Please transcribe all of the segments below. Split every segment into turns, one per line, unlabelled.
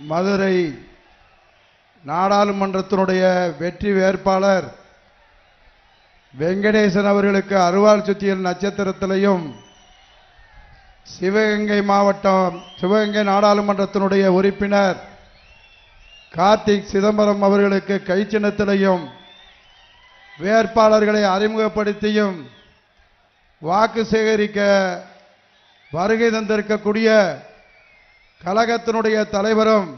மதுரை நாடாளுமன்றத்தினுடைய வெற்றி வேட்பாளர் வெங்கடேசன் அவர்களுக்கு அருவாள் சுத்தியல் நட்சத்திரத்திலையும் சிவகங்கை மாவட்டம் சிவகங்கை நாடாளுமன்றத்தினுடைய உறுப்பினர் கார்த்திக் சிதம்பரம் அவர்களுக்கு கைச்சின்னத்திலையும் வேட்பாளர்களை அறிமுகப்படுத்தியும் வாக்கு சேகரிக்க வருகை தந்திருக்கக்கூடிய கழகத்தினுடைய தலைவரும்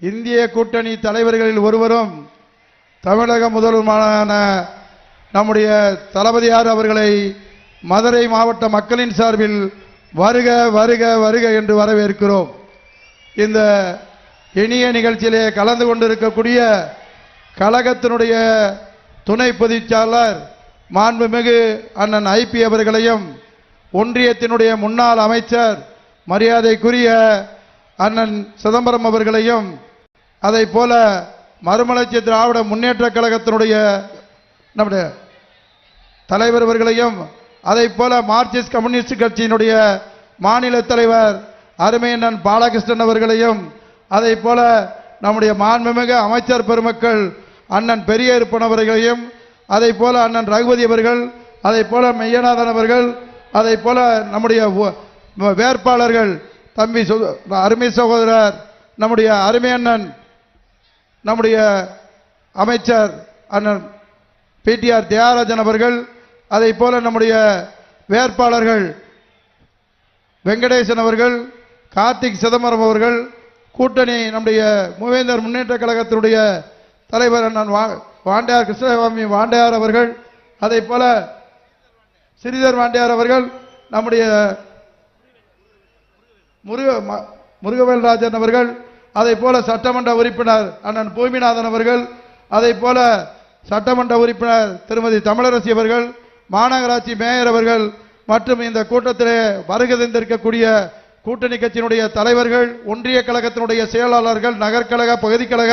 இந்திய கூட்டணி தலைவர்களில் ஒருவரும் தமிழக முதல்வருமான நம்முடைய தளபதியார் அவர்களை மதுரை மாவட்ட மக்களின் சார்பில் வருக வருக வருக என்று வரவேற்கிறோம். இந்த இனிய நிகழ்ச்சியிலே கலந்து கொண்டிருக்கக்கூடிய கழகத்தினுடைய துணை பொதுச்சாளர் மாண்புமிகு அண்ணன் ஐபி அவர்களையும் ஒன்றியத்தினுடைய முன்னாள் அமைச்சர் மரியாதைக்குரிய அண்ணன் சிதம்பரம் அவர்களையும் அதை போல மறுமலர்ச்சி திராவிட முன்னேற்ற கழகத்தினுடைய நம்முடைய தலைவர் அவர்களையும் அதைப் போல மார்க்சிஸ்ட் கம்யூனிஸ்ட் கட்சியினுடைய மாநில தலைவர் அருமையண்ணன் பாலகிருஷ்ணன் அவர்களையும் அதைப் போல நம்முடைய மாண்புமிகு அமைச்சர் பெருமக்கள் அண்ணன் பெரிய இருப்பனவர்களையும் அதைப் போல அண்ணன் ரகுபதி அவர்கள் அதைப் போல மெய்யநாதன் அவர்கள் அதைப் போல நம்முடைய வேட்பாளர்கள் தம்பி அருமை சகோதரர் நம்முடைய அருமை அண்ணன் நம்முடைய அமைச்சர் அண்ணன் பிடிஆர் தியாகராஜன் அவர்கள் அதை போல நம்முடைய வேட்பாளர்கள் வெங்கடேசன் அவர்கள் கார்த்திக் சிதம்பரம் அவர்கள் கூட்டணி நம்முடைய மூவேந்தர் முன்னேற்ற கழகத்தினுடைய தலைவர் அண்ணன் வா- வாண்டையார் கிருஷ்ணசாமி வாண்டையார் அவர்கள் அதை போல சிறிதர் வாண்டையார் அவர்கள் நம்முடைய முருக ம- முருகவேல்ராஜன் அவர்கள் அதை போல சட்டமன்ற உறுப்பினர் அண்ணன் பூமிநாதன் அவர்கள் அதை போல சட்டமன்ற உறுப்பினர் திருமதி தமிழரசி அவர்கள் மாநகராட்சி மேயர் அவர்கள் மற்றும் இந்த கூட்டத்திலே வருகை தந்திருக்கக்கூடிய கூட்டணி கட்சியினுடைய தலைவர்கள் ஒன்றிய கழகத்தினுடைய செயலாளர்கள் நகர்கழக பகுதிக்கழக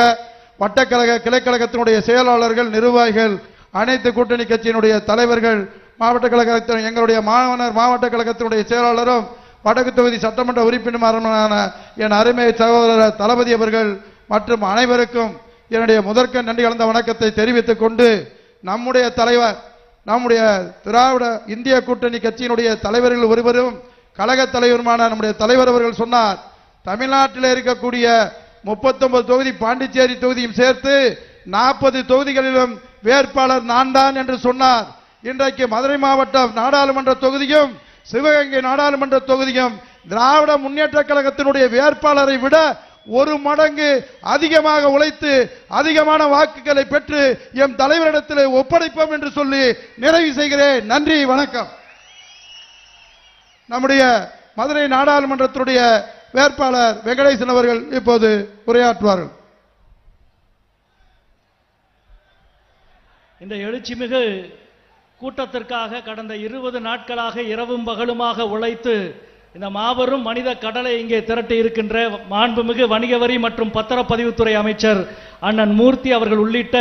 வட்டக்கழக கிளைக்கழகத்தினுடைய செயலாளர்கள் நிர்வாகிகள் அனைத்து கூட்டணி கட்சியினுடைய தலைவர்கள் மாவட்ட கழகத்தின் எங்களுடைய மாணவனர் மாவட்ட கழகத்தினுடைய செயலாளரும் வடக்கு தொகுதி சட்டமன்ற உறுப்பினருமான என் அருமை சகோதரர் தளபதி அவர்கள் மற்றும் அனைவருக்கும் என்னுடைய முதற்க நன்றி கலந்த வணக்கத்தை தெரிவித்துக் கொண்டு நம்முடைய தலைவர் நம்முடைய திராவிட இந்திய கூட்டணி கட்சியினுடைய தலைவர்கள் ஒருவரும் கழக தலைவருமான நம்முடைய தலைவர் அவர்கள் சொன்னார் தமிழ்நாட்டில் இருக்கக்கூடிய 39 தொகுதி பாண்டிச்சேரி தொகுதியும் சேர்த்து நாற்பது தொகுதிகளிலும் வேட்பாளர் நான் தான் என்று சொன்னார். இன்றைக்கு மதுரை மாவட்டம் நாடாளுமன்ற தொகுதியும் சிவகங்கை நாடாளுமன்ற தொகுதியும் திராவிட முன்னேற்ற கழகத்தினுடைய வேட்பாளரை விட ஒரு மடங்கு அதிகமாக உழைத்து அதிகமான வாக்குகளை பெற்று எம் தலைவரிடத்தில் ஒப்படைப்போம் என்று சொல்லி நிறைவு செய்கிறேன். நன்றி வணக்கம். நம்முடைய மதுரை நாடாளுமன்றத்தினுடைய வேட்பாளர் வெங்கடேசன் அவர்கள் இப்போது உரையாற்றுவார்கள்.
இந்த எழுச்சி மிகு கூட்டத்திற்காக கடந்த இருபது நாட்களாக இரவும் பகலுமாக உழைத்து இந்த மாபெரும் மனித கடலை இங்கே திரட்டி இருக்கின்ற மாண்புமிகு வணிக வரி மற்றும் பத்திரப்பதிவுத்துறை அமைச்சர் அண்ணன் மூர்த்தி அவர்கள் உள்ளிட்ட